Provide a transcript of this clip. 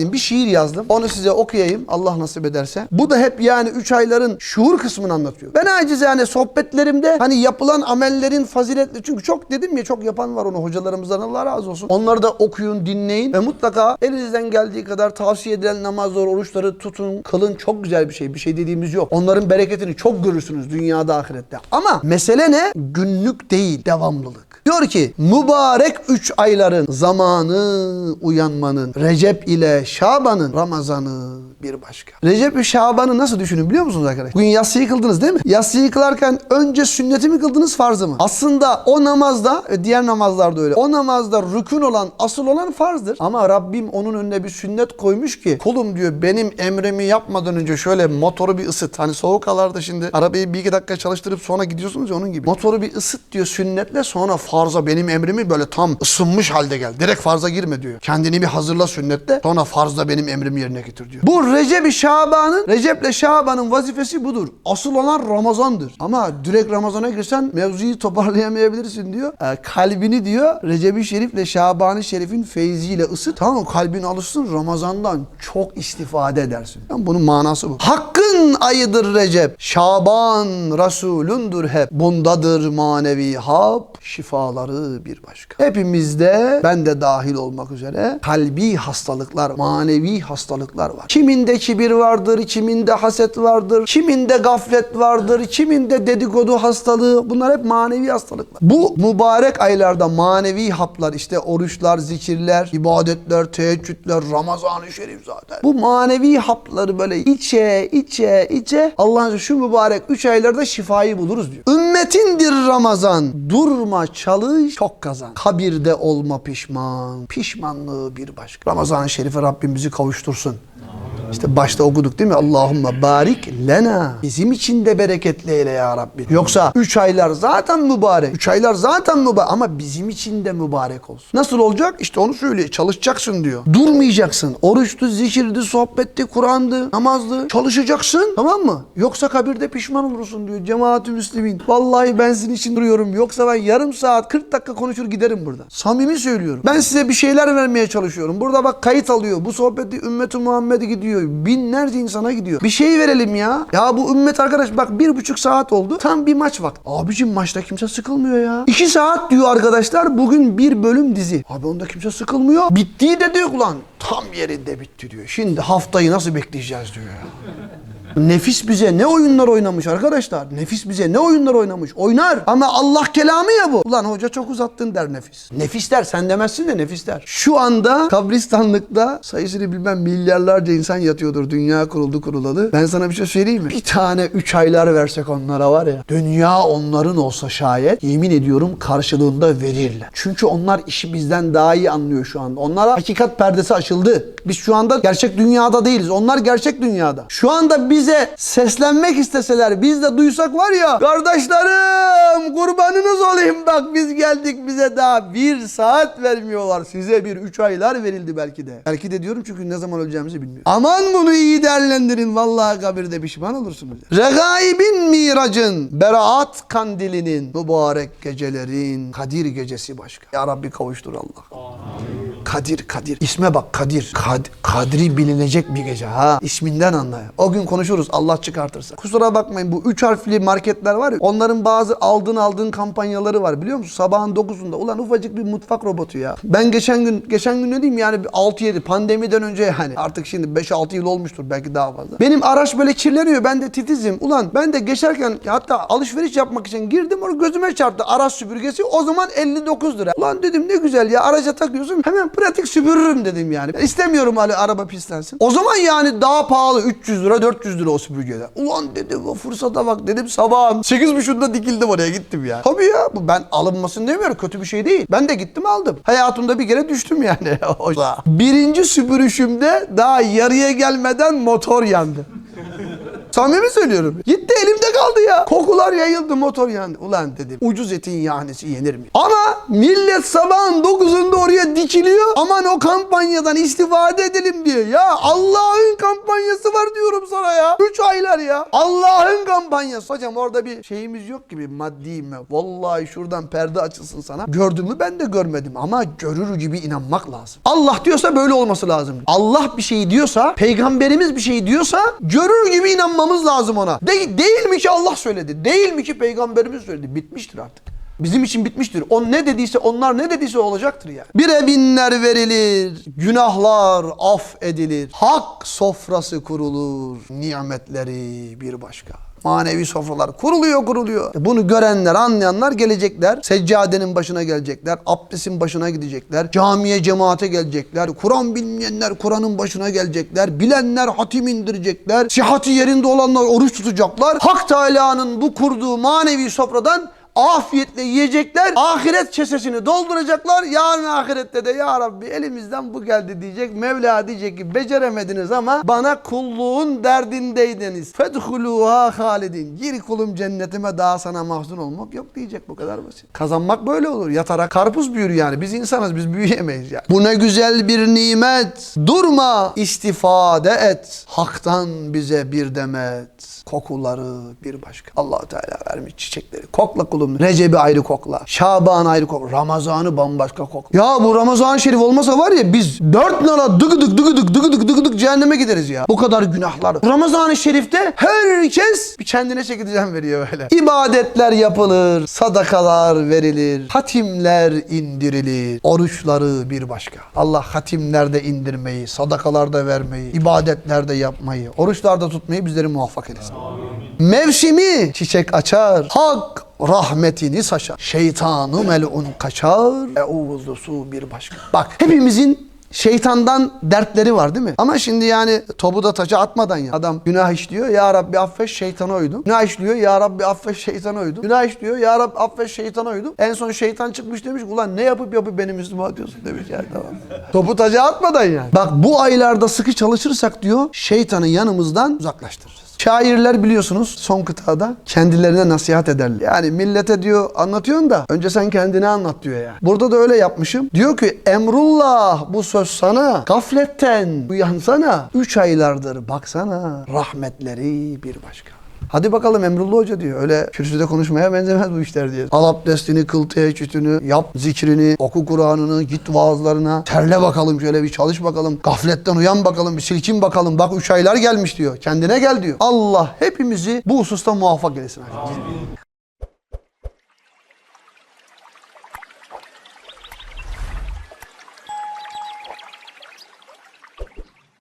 Bir şiir yazdım. Onu size okuyayım Allah nasip ederse. Bu da hep yani 3 ayların şuur kısmını anlatıyor. Ben acizane sohbetlerimde hani yapılan amellerin faziletli. Çünkü çok dedim ya çok yapan var onu hocalarımızdan Allah razı olsun. Onları da okuyun, dinleyin ve mutlaka elinizden geldiği kadar tavsiye edilen namazları, oruçları tutun, kılın. Çok güzel bir şey. Bir şey dediğimiz yok. Onların bereketini çok görürsünüz dünyada ahirette. Ama mesele ne? Günlük değil, devamlılık. Diyor ki mübarek 3 ayların zamanı uyanmanın Recep ile Şaban'ın Ramazanı bir başka. Recep ve Şaban'ı nasıl düşünün biliyor musunuz arkadaşlar? Bugün yatsıyı kıldınız değil mi? Yatsıyı kılarken önce sünneti mi kıldınız farzı mı? Aslında o namazda ve diğer namazlarda öyle. O namazda rükün olan asıl olan farzdır. Ama Rabbim onun önüne bir sünnet koymuş ki kulum diyor benim emrimi yapmadan önce şöyle motoru bir ısıt. Hani soğuk havalarda şimdi arabayı bir iki dakika çalıştırıp sonra gidiyorsunuz ya onun gibi. Motoru bir ısıt diyor sünnetle sonra farza benim emrimi böyle tam ısınmış halde gel. Direkt farza girme diyor. Kendini bir hazırla sünnetle sonra farzda benim emrimi yerine getir diyor. Bu Recep-i Şaban'ın Recep'le Şaban'ın vazifesi budur. Asıl olan Ramazan'dır. Ama direkt Ramazan'a girsen mevzuyu toparlayamayabilirsin diyor. Ee, kalbini diyor Recep-i Şerif'le Şaban-ı Şerif'in feyziyle ısıt. Tamam mı? Kalbin alışsın Ramazan'dan çok istifade edersin. Yani bunun manası bu. Hakkın ayıdır Recep. Şaban Resulündür hep. Bundadır manevi hap. Şifaları bir başka. Hepimizde ben de dahil olmak üzere kalbi hastalıklar, manevi hastalıklar var. Kiminde kibir vardır, kiminde haset vardır, kiminde gaflet vardır, kiminde dedikodu hastalığı. Bunlar hep manevi hastalıklar. Bu mübarek aylarda manevi haplar işte oruçlar, zikirler, ibadetler, teheccüdler, Ramazan-ı Şerif zaten. Bu manevi hapları böyle içe, içe, içe Allah'ın şu mübarek 3 aylarda şifayı buluruz diyor. Ümmetindir Ramazan. Durma çalış çok kazan. Kabirde olma pişman. Pişmanlığı bir başka. Ramazan-ı Şerif'e Rabbim bizi kavuştursun. İşte başta okuduk değil mi? Allahümme barik lena. Bizim için de bereketli eyle ya Rabbi. Yoksa 3 aylar zaten mübarek. 3 aylar zaten mübarek ama bizim için de mübarek olsun. Nasıl olacak? İşte onu söylüyor. Çalışacaksın diyor. Durmayacaksın. Oruçtu, zikirdi, sohbetti, Kur'an'dı, namazdı. Çalışacaksın. Tamam mı? Yoksa kabirde pişman olursun diyor. Cemaat-i Müslümin. Vallahi ben sizin için duruyorum. Yoksa ben yarım saat 40 dakika konuşur giderim burada. Samimi söylüyorum. Ben size bir şeyler vermeye çalışıyorum. Burada bak kayıt alıyor. Bu sohbeti ümmeti Muhammed'e gidiyor. Binlerce insana gidiyor. Bir şey verelim ya. Ya bu ümmet arkadaş bak bir buçuk saat oldu. Tam bir maç vakti. Abicim maçta kimse sıkılmıyor ya. İki saat diyor arkadaşlar. Bugün bir bölüm dizi. Abi onda kimse sıkılmıyor. Bittiği de diyor ulan. Tam yerinde bitti diyor. Şimdi haftayı nasıl bekleyeceğiz diyor ya. Nefis bize ne oyunlar oynamış arkadaşlar. Nefis bize ne oyunlar oynamış. Oynar. Ama Allah kelamı ya bu. Ulan hoca çok uzattın der nefis. Nefis der sen demezsin de nefis der. Şu anda kabristanlıkta sayısını bilmem milyarlarca insan yatıyordur. Dünya kuruldu kurulalı. Ben sana bir şey söyleyeyim mi? Bir tane üç aylar versek onlara var ya. Dünya onların olsa şayet yemin ediyorum karşılığında verirler. Çünkü onlar işi bizden daha iyi anlıyor şu anda. Onlara hakikat perdesi açıldı. Biz şu anda gerçek dünyada değiliz. Onlar gerçek dünyada. Şu anda bize seslenmek isteseler biz de duysak var ya kardeşlerim kurbanınız olayım bak biz geldik bize daha bir saat vermiyorlar. Size bir üç aylar verildi belki de. Belki de diyorum çünkü ne zaman öleceğimizi bilmiyorum. Aman bunu iyi değerlendirin. Vallahi kabirde pişman olursunuz. Regaibin miracın, beraat kandilinin, mübarek gecelerin, Kadir gecesi başka. Ya Rabbi kavuştur Allah. Kadir, Kadir. İsme bak Kadir. Kad, kadri bilinecek bir gece ha. İsminden anla. O gün konuşuruz Allah çıkartırsa. Kusura bakmayın bu üç harfli marketler var ya. Onların bazı aldığın aldığın kampanyaları var biliyor musun? Sabahın 9'unda. Ulan ufacık bir mutfak robotu ya. Ben geçen gün geçen gün ne diyeyim yani bir 6-7 pandemiden önce yani. Artık şimdi 5-6 yıl olmuştur belki daha fazla. Benim araç böyle kirleniyor. Ben de titizim. Ulan ben de geçerken hatta alışveriş yapmak için girdim onu gözüme çarptı. Araç süpürgesi o zaman 59 lira. Ulan dedim ne güzel ya araca takıyorsun hemen pratik süpürürüm dedim yani. Ben istemiyorum hani araba pislensin. O zaman yani daha pahalı 300 lira 400 lira o süpürgeler. Ulan dedim o fırsata bak dedim sabahın 8.30'da dikildim oraya gittim ya. Tabii ya bu ben alınmasın demiyorum kötü bir şey değil. Ben de gittim aldım. Hayatımda bir kere düştüm yani. Birinci süpürüşümde daha yarıya gelmeden motor yandı. Samimi söylüyorum. Gitti elimde kaldı ya. Kokular yayıldı motor yandı. Ulan dedim ucuz etin yahnesi yenir mi? Ama millet sabahın 9'unda oraya dikiliyor. Aman o kampanyadan istifade edelim diye. Ya Allah'ın kampanyası var diyorum sana ya. 3 3 aylar ya. Allah'ın kampanyası. Hocam orada bir şeyimiz yok gibi maddi mi? Vallahi şuradan perde açılsın sana. Gördün mü ben de görmedim ama görür gibi inanmak lazım. Allah diyorsa böyle olması lazım. Allah bir şey diyorsa, peygamberimiz bir şey diyorsa görür gibi inanmamız lazım ona. De- değil mi ki Allah söyledi? Değil mi ki peygamberimiz söyledi? Bitmiştir artık. Bizim için bitmiştir. O ne dediyse onlar ne dediyse olacaktır yani. Bir ebinler verilir, günahlar af edilir, hak sofrası kurulur, nimetleri bir başka. Manevi sofralar kuruluyor kuruluyor. Bunu görenler anlayanlar gelecekler. Seccadenin başına gelecekler. Abdestin başına gidecekler. Camiye cemaate gelecekler. Kur'an bilmeyenler Kur'an'ın başına gelecekler. Bilenler hatim indirecekler. Sihati yerinde olanlar oruç tutacaklar. Hak Teala'nın bu kurduğu manevi sofradan afiyetle yiyecekler. Ahiret kesesini dolduracaklar. Yarın ahirette de ya Rabbi elimizden bu geldi diyecek. Mevla diyecek ki beceremediniz ama bana kulluğun derdindeydiniz. Fedhuluha halidin. Gir kulum cennetime daha sana mahzun olmak yok diyecek bu kadar basit. Kazanmak böyle olur. Yatarak karpuz büyür yani. Biz insanız biz büyüyemeyiz yani. Bu ne güzel bir nimet. Durma istifade et. Hak'tan bize bir demet. Kokuları bir başka. allah Teala vermiş çiçekleri. Kokla kulum. Recep'i ayrı kokla. Şaban ayrı kokla. Ramazan'ı bambaşka kokla. Ya bu Ramazan Şerif olmasa var ya biz dört nala dıgıdık dıgıdık dıgıdık dıgıdık cehenneme gideriz ya. Bu kadar günahlar. Ramazan-ı Şerif'te herkes bir kendine çekileceğim veriyor böyle. İbadetler yapılır. Sadakalar verilir. Hatimler indirilir. Oruçları bir başka. Allah hatimlerde indirmeyi, sadakalarda vermeyi, ibadetlerde yapmayı, oruçlarda tutmayı bizleri muvaffak eylesin. Mevsimi çiçek açar. Hak rahmetini saçar. Şeytanı melun kaçar. Euzusu bir başka. Bak hepimizin Şeytandan dertleri var değil mi? Ama şimdi yani topu da taça atmadan ya. Adam günah işliyor. Ya Rabbi affet şeytana uydum. Günah işliyor. Ya Rabbi affet şeytana uydum. Günah işliyor. Ya Rabbi affet şeytana uydum. En son şeytan çıkmış demiş ulan ne yapıp yapıp beni Müslüman diyorsun demiş yani tamam. Topu taca atmadan yani. Bak bu aylarda sıkı çalışırsak diyor şeytanı yanımızdan uzaklaştırırız. Şairler biliyorsunuz son kıtada kendilerine nasihat ederler. Yani millete diyor anlatıyorsun da önce sen kendine anlat diyor ya. Burada da öyle yapmışım. Diyor ki Emrullah bu söz sana gafletten uyansana. Üç aylardır baksana rahmetleri bir başka. Hadi bakalım Emrullah Hoca diyor. Öyle kürsüde konuşmaya benzemez bu işler diyor. Al abdestini, kıl teheccüdünü, yap zikrini, oku Kur'an'ını, git vaazlarına. Terle bakalım şöyle bir çalış bakalım. Gafletten uyan bakalım, bir silkin bakalım. Bak üç aylar gelmiş diyor. Kendine gel diyor. Allah hepimizi bu hususta muvaffak eylesin. arkadaşlar.